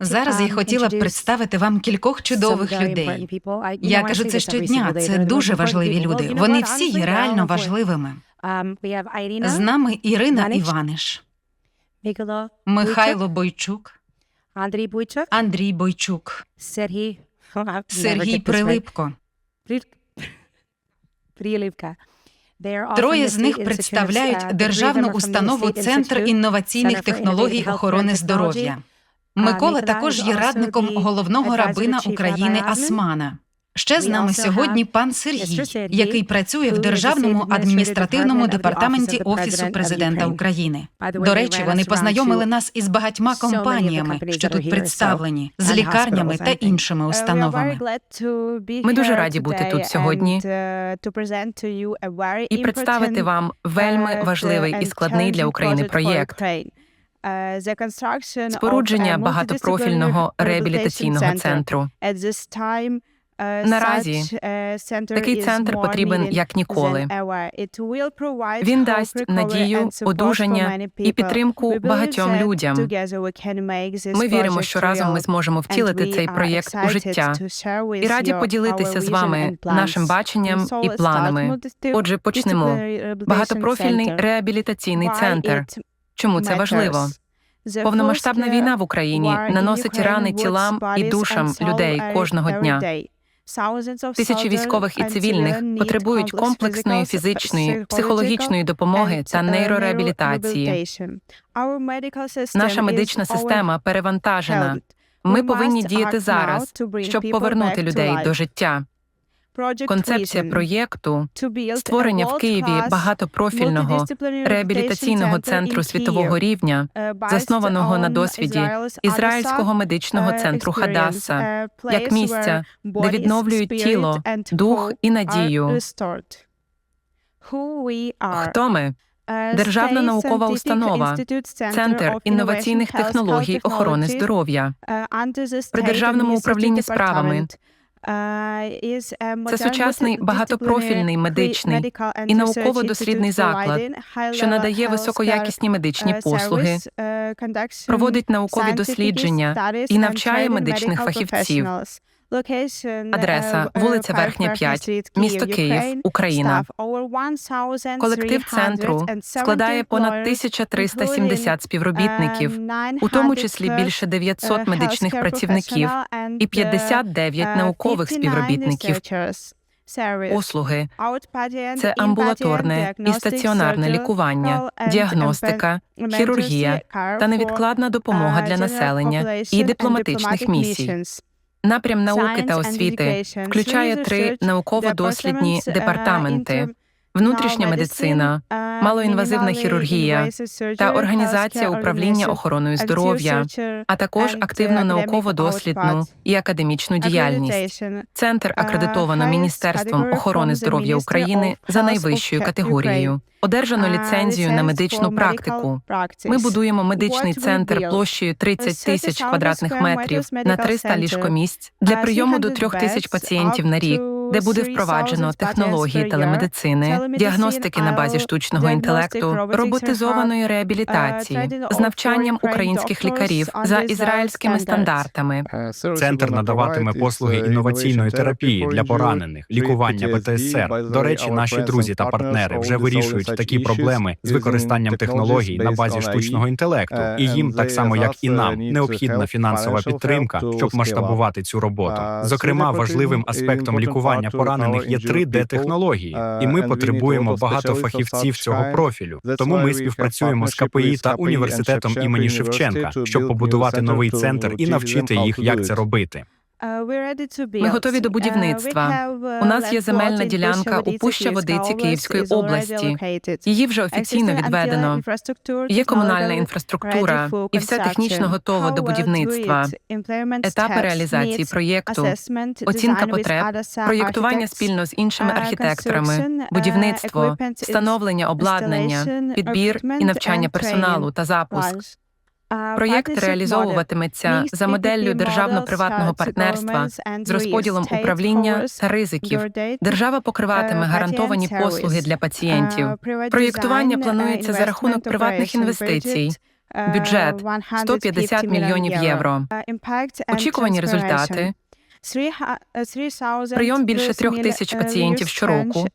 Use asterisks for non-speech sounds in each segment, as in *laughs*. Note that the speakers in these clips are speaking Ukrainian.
Зараз я хотіла б представити вам кількох чудових людей. Я кажу це щодня. Це дуже важливі люди. Вони всі є реально важливими. З нами Ірина. Іваниш, Михайло Бойчук, Андрій Бойчук, Сергій *laughs* Сергій Прилипко. *laughs* Прилипка. Троє з них представляють державну установу Центр інноваційних технологій охорони здоров'я. Микола також є радником головного рабина України Асмана. Ще з нами сьогодні пан Сергій, який працює в Державному адміністративному департаменті Офісу президента України. До речі, вони познайомили нас із багатьма компаніями, що тут представлені, з лікарнями та іншими установами. Ми дуже раді бути тут сьогодні і представити вам вельми важливий і складний для України проєкт спорудження багатопрофільного реабілітаційного центру. Наразі такий центр потрібен як ніколи. Він дасть надію, одужання і підтримку багатьом людям. Ми віримо, що разом ми зможемо втілити цей проєкт у життя. І раді поділитися з вами нашим баченням і планами. Отже, почнемо. Багатопрофільний реабілітаційний центр. Чому це важливо? Повномасштабна війна в Україні наносить рани тілам і душам людей кожного дня. Тисячі військових і цивільних потребують комплексної фізичної, психологічної допомоги та нейрореабілітації. Наша медична система перевантажена. Ми повинні діяти зараз, щоб повернути людей до життя. Концепція проєкту створення в Києві багатопрофільного реабілітаційного центру світового рівня, заснованого на досвіді Ізраїльського медичного центру Хадаса, як місця, де відновлюють тіло, дух і надію. Хто ми? Державна наукова установа, Центр інноваційних технологій охорони здоров'я. при державному управлінні справами. Це сучасний багатопрофільний медичний і науково-дослідний заклад, що надає високоякісні медичні послуги, проводить наукові дослідження і навчає медичних фахівців. Адреса. вулиця Верхня 5, місто Київ, Україна. Колектив центру складає понад 1370 співробітників, у тому числі більше 900 медичних працівників і 59 наукових співробітників. Послуги. Це амбулаторне і стаціонарне лікування, діагностика, хірургія та невідкладна допомога для населення і дипломатичних місій. Напрям науки та освіти включає три науково-дослідні департаменти: внутрішня медицина, малоінвазивна хірургія та організація управління охороною здоров'я, а також активну науково-дослідну і академічну діяльність. Центр акредитовано Міністерством охорони здоров'я України за найвищою категорією. Одержано ліцензію на медичну практику. Ми будуємо медичний центр площею 30 тисяч квадратних метрів на 300 ліжкомісць для прийому до 3 тисяч пацієнтів на рік, де буде впроваджено технології телемедицини, діагностики на базі штучного інтелекту, роботизованої реабілітації з навчанням українських лікарів за ізраїльськими стандартами. Центр надаватиме послуги інноваційної терапії для поранених, лікування ПТСР. До речі, наші друзі та партнери вже вирішують такі проблеми з використанням технологій на базі штучного інтелекту, і їм, так само як і нам, необхідна фінансова підтримка, щоб масштабувати цю роботу. Зокрема, важливим аспектом лікування поранених є 3D технології, і ми потребуємо багато фахівців цього профілю. Тому ми співпрацюємо з КПІ та університетом імені Шевченка, щоб побудувати новий центр і навчити їх, як це робити. Ми готові до будівництва. У нас є земельна ділянка у Пуща Водиці Київської області. Її вже офіційно відведено. Є комунальна інфраструктура, і все технічно готово до будівництва. Етапи реалізації проєкту, оцінка потреб, проєктування спільно з іншими архітекторами, будівництво, встановлення обладнання, підбір і навчання персоналу та запуск. Проєкт реалізовуватиметься за моделлю державно-приватного партнерства з розподілом управління та ризиків. Держава покриватиме гарантовані послуги для пацієнтів. Проєктування планується за рахунок приватних інвестицій. Бюджет 150 мільйонів євро. Очікувані результати Прийом більше трьох тисяч пацієнтів щороку,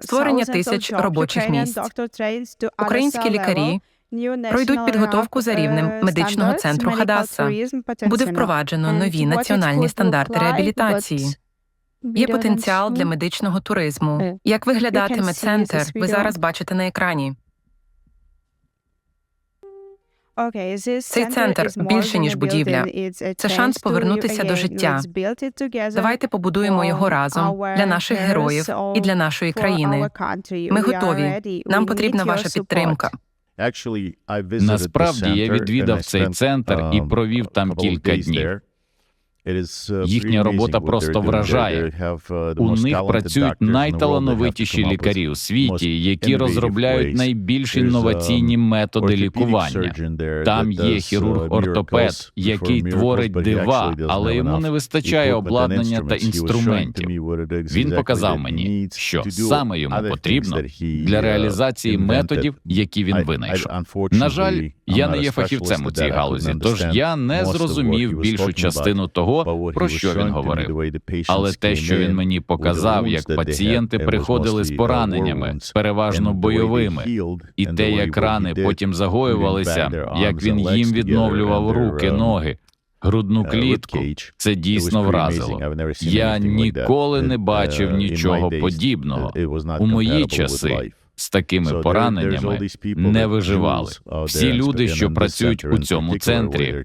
створення тисяч робочих місць. Українські лікарі пройдуть підготовку за рівнем медичного центру Хадаса. Буде впроваджено нові національні стандарти реабілітації. Є потенціал для медичного туризму. Як виглядатиме центр, ви зараз бачите на екрані. Цей центр більше ніж будівля. Це шанс повернутися до життя. Давайте побудуємо його разом для наших героїв і для нашої країни. Ми готові. Нам потрібна ваша підтримка. Насправді я відвідав цей центр і провів там кілька днів. Їхня робота просто вражає. У них працюють найталановитіші лікарі у світі, які розробляють найбільш інноваційні методи лікування. Там є хірург-ортопед, який творить дива, але йому не вистачає обладнання та інструментів. Він показав мені, що саме йому потрібно для реалізації методів, які він винайшов. На жаль, я не є фахівцем у цій галузі, тож я не зрозумів більшу частину того, про що він говорив. Але те, що він мені показав, як пацієнти приходили з пораненнями, переважно бойовими, і те, як рани потім загоювалися, як він їм відновлював руки, ноги, грудну клітку, це дійсно вразило. Я ніколи не бачив нічого подібного. У мої часи з такими пораненнями не виживали. Всі люди, що працюють у цьому центрі,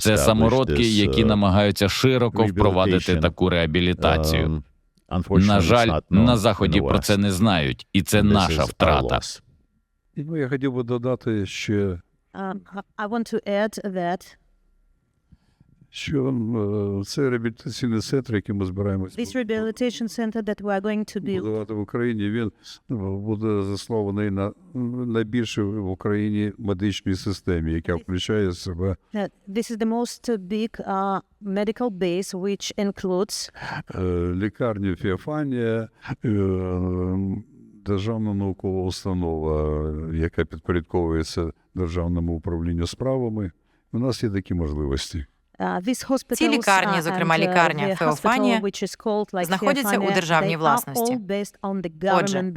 це самородки, які намагаються широко впровадити таку реабілітацію. На жаль, на заході про це не знають, і це наша втрата. Ну, я хотів би додати ще, що е, це реабілітаційний центр, який ми збираємося будувати в Україні, він ну, буде заснований на найбільшій в Україні медичній системі, яка включає в себе this is the most big uh, medical base which includes е, лікарню Феофанія, е, державна наукова установа, яка підпорядковується державному управлінню справами. У нас є такі можливості. Uh, Ці лікарні, uh, зокрема uh, лікарня Феофанія, знаходяться у державній власності. Отже,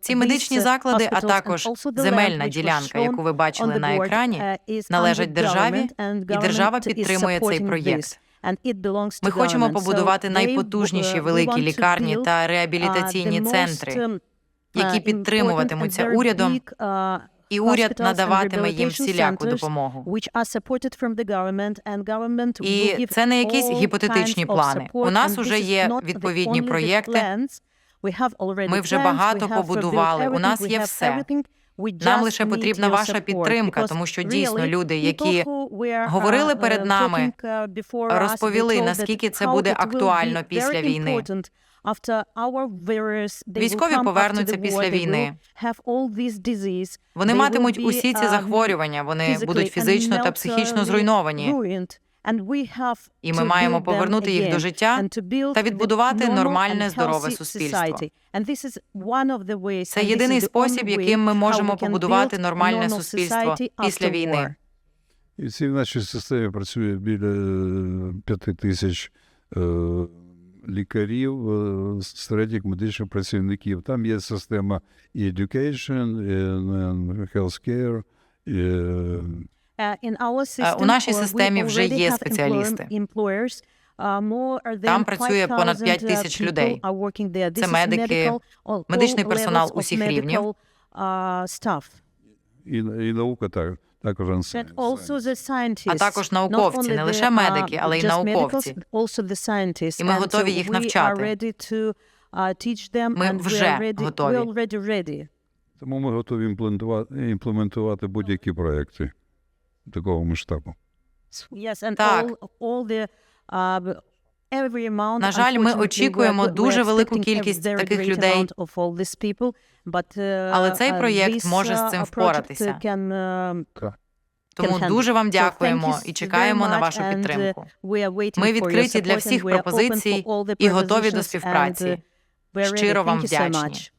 Ці медичні uh, заклади, а також земельна ділянка, яку ви бачили на екрані, uh, належать державі, і держава підтримує цей проєкт. Ми хочемо побудувати найпотужніші uh, великі лікарні та uh, реабілітаційні центри, um, які uh, підтримуватимуться урядом, uh, і уряд надаватиме їм всіляку допомогу. І це не якісь гіпотетичні плани. У нас уже is є відповідні проєкти. Ми вже багато побудували, у нас є все. Нам лише потрібна ваша підтримка, тому що дійсно люди, які говорили uh, перед uh, нами, uh, розповіли, наскільки це буде актуально після війни. Військові повернуться після війни. Вони матимуть усі ці um, захворювання, вони будуть фізично та психічно зруйновані. І ми маємо повернути їх до життя та відбудувати нормальне, здорове суспільство. Це єдиний спосіб, яким ми можемо побудувати нормальне суспільство після війни. І в нашій системі працює біля е, п'яти тисяч е, лікарів, е, середніх медичних працівників. Там є система і education, і е, healthcare, і е, Е, у нашій системі вже є спеціалісти. employers. Uh, Там працює понад 5 5,000, uh, тисяч людей. Це медики, медичний персонал усіх рівнів. uh, і, і наука так, також And ансамбль. also the scientists. А також науковці, не лише медики, але й науковці. also the scientists. І ми готові їх навчати. are ready to, uh, teach them, Ми вже готові. we're already ready. Тому ми готові імплементувати, імплементувати будь-які проекти такого масштабу. Yes, and Так. all, all the, uh, На жаль, ми очікуємо дуже велику кількість таких людей. uh, Але цей uh, проєкт може з uh, цим впоратися. Uh, Тому дуже вам дякуємо і чекаємо на вашу uh, підтримку. Ми відкриті для всіх пропозицій і готові до співпраці. uh. Щиро вам вдячні.